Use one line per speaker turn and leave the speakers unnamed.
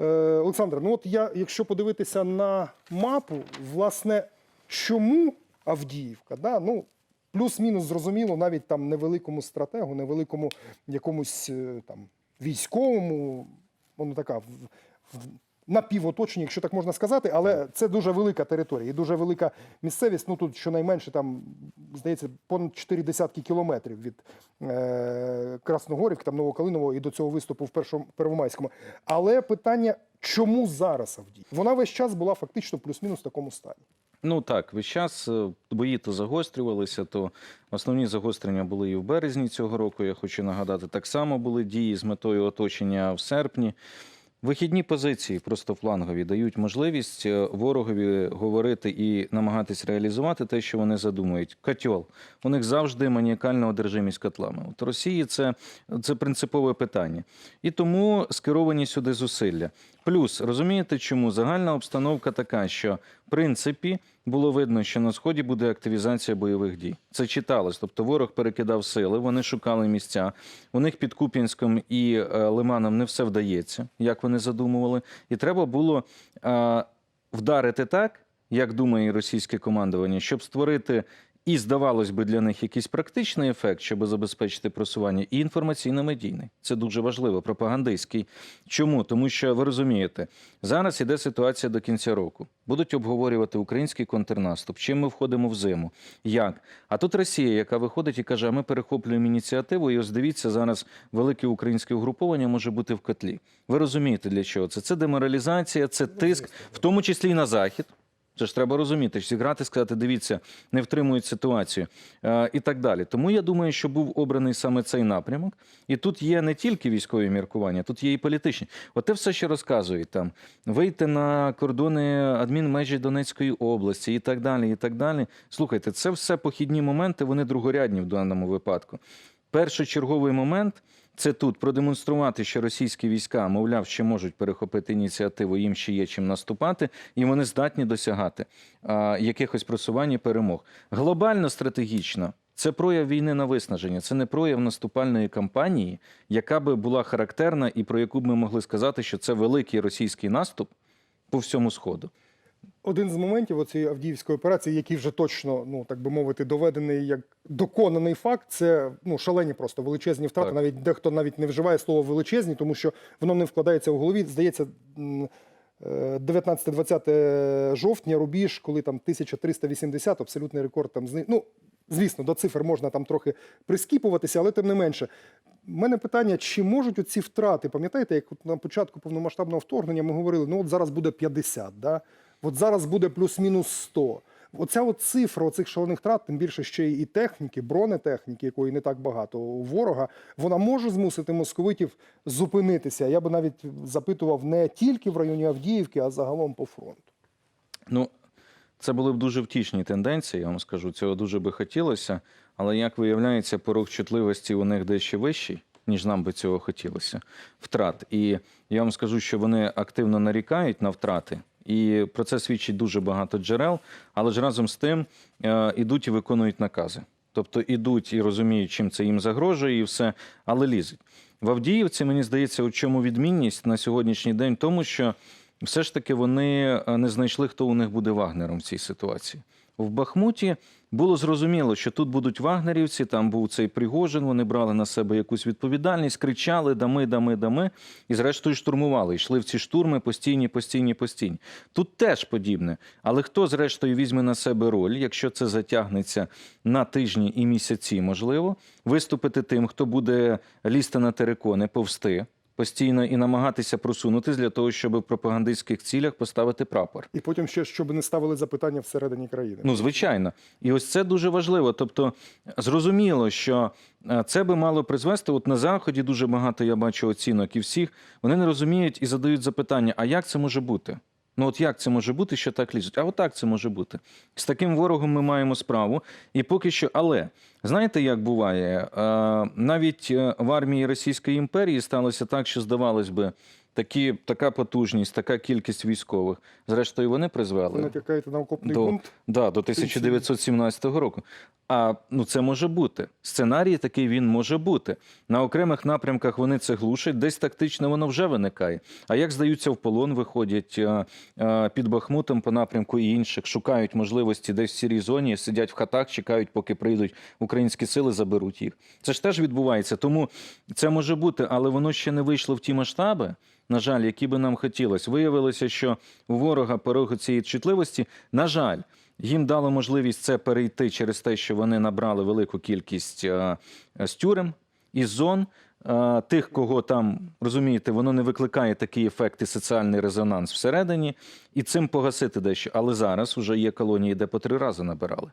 Е, Олександр, ну от я, якщо подивитися на мапу, власне, чому Авдіївка? Да? Ну, плюс-мінус зрозуміло, навіть там невеликому стратегу, невеликому якомусь е, там військовому, воно така напівоточенні, якщо так можна сказати, але це дуже велика територія і дуже велика місцевість. Ну тут щонайменше там, здається, понад 4 десятки кілометрів від е, Красногорівки, там Новокалинового і до цього виступу в першому Первомайському. Але питання, чому зараз Авдій? Вона весь час була фактично плюс-мінус в такому стані.
Ну так, весь час е, бої то загострювалися, то основні загострення були і в березні цього року. Я хочу нагадати, так само були дії з метою оточення в серпні. Вихідні позиції, просто флангові, дають можливість е, ворогові говорити і намагатись реалізувати те, що вони задумують. Котьол. У них завжди маніакальна одержимість котлами. От Росії це, це принципове питання. І тому скеровані сюди зусилля. Плюс розумієте, чому загальна обстановка така, що в принципі було видно, що на сході буде активізація бойових дій. Це читалось. Тобто ворог перекидав сили, вони шукали місця. У них під Куп'янськом і е, Лиманом не все вдається, як вони задумували. І треба було е, вдарити так, як думає російське командування, щоб створити. І здавалось би для них якийсь практичний ефект, щоб забезпечити просування, і інформаційно-медійний. Це дуже важливо, пропагандистський. Чому? Тому що ви розумієте, зараз іде ситуація до кінця року. Будуть обговорювати український контрнаступ, чим ми входимо в зиму, як. А тут Росія, яка виходить і каже: а ми перехоплюємо ініціативу, і ось дивіться, зараз велике українське угруповання може бути в котлі. Ви розумієте, для чого це? Це деморалізація, це тиск, в тому числі і на захід. Це ж треба розуміти, зіграти, сказати, дивіться, не втримують ситуацію е, і так далі. Тому я думаю, що був обраний саме цей напрямок. І тут є не тільки військові міркування, тут є і політичні. Оте все, що розказують там, вийти на кордони адмінмежі Донецької області і так далі. і так далі. Слухайте, це все похідні моменти, вони другорядні в даному випадку. Першочерговий момент це тут продемонструвати, що російські війська, мовляв, ще можуть перехопити ініціативу, їм ще є чим наступати, і вони здатні досягати а, якихось просувань і перемог. Глобально стратегічно. Це прояв війни на виснаження, це не прояв наступальної кампанії, яка би була характерна і про яку б ми могли сказати, що це великий російський наступ по всьому сходу.
Один з моментів цієї Авдіївської операції, який вже точно, ну так би мовити, доведений як доконаний факт, це ну шалені просто величезні втрати.
Так.
Навіть дехто навіть не вживає слово величезні, тому що воно не вкладається в голові. Здається, е, 19-20 жовтня, рубіж, коли там 1380, абсолютний рекорд там зни... Ну, звісно, до цифр можна там трохи прискіпуватися, але тим не менше. У мене питання, чи можуть оці втрати, пам'ятаєте, як на початку повномасштабного вторгнення ми говорили, ну от зараз буде 50, да? От зараз буде плюс-мінус 100. Оця от цифра оцих шалених втрат, тим більше ще і техніки, бронетехніки, якої не так багато у ворога, вона може змусити московитів зупинитися. Я би навіть запитував не тільки в районі Авдіївки, а загалом по фронту.
Ну, це були б дуже втішні тенденції, я вам скажу. Цього дуже би хотілося. Але як виявляється, порог чутливості у них дещо вищий, ніж нам би цього хотілося. Втрат. І я вам скажу, що вони активно нарікають на втрати. І про це свідчить дуже багато джерел, але ж разом з тим е, ідуть і виконують накази. Тобто ідуть і розуміють, чим це їм загрожує, і все, але лізуть. В Авдіївці, мені здається, у чому відмінність на сьогоднішній день, тому що все ж таки вони е, не знайшли, хто у них буде вагнером в цій ситуації. В Бахмуті було зрозуміло, що тут будуть вагнерівці, там був цей Пригожин, вони брали на себе якусь відповідальність, кричали дами, дами, дами, і зрештою штурмували. Йшли в ці штурми постійні, постійні, постійні. Тут теж подібне. Але хто, зрештою, візьме на себе роль, якщо це затягнеться на тижні і місяці, можливо, виступити тим, хто буде лізти на терикони, повсти постійно і намагатися просунутись для того, щоб в пропагандистських цілях поставити прапор.
І потім ще щоб не ставили запитання всередині країни.
Ну, звичайно. І ось це дуже важливо. Тобто, зрозуміло, що е, це би мало призвести. От на заході дуже багато я бачу оцінок і всіх. Вони не розуміють і задають запитання: а як це може бути? Ну от як це може бути, що так лізуть? А отак це може бути. З таким ворогом ми маємо справу. І поки що, але знаєте, як буває? Навіть е, в армії Російської імперії сталося так, що здавалось би, такі, така потужність, така кількість військових. Зрештою, вони призвели
натякаєте на окопний
До-
бунт.
да, до 1917 року. А ну це може бути. Сценарій такий він може бути. На окремих напрямках вони це глушать, десь тактично воно вже виникає. А як здаються в полон, виходять а, а, під Бахмутом по напрямку і інших, шукають можливості десь в сірій зоні, сидять в хатах, чекають, поки прийдуть українські сили, заберуть їх. Це ж теж відбувається. Тому це може бути, але воно ще не вийшло в ті масштаби. На жаль, які би нам хотілося. Виявилося, що у ворога порогу цієї чутливості, на жаль, їм дало можливість це перейти через те, що вони набрали велику кількість е, е, з тюрем із зон. е, Тих, кого там розумієте, воно не викликає такий ефект і соціальний резонанс всередині, і цим погасити дещо. Але зараз вже є колонії, де по три рази набирали.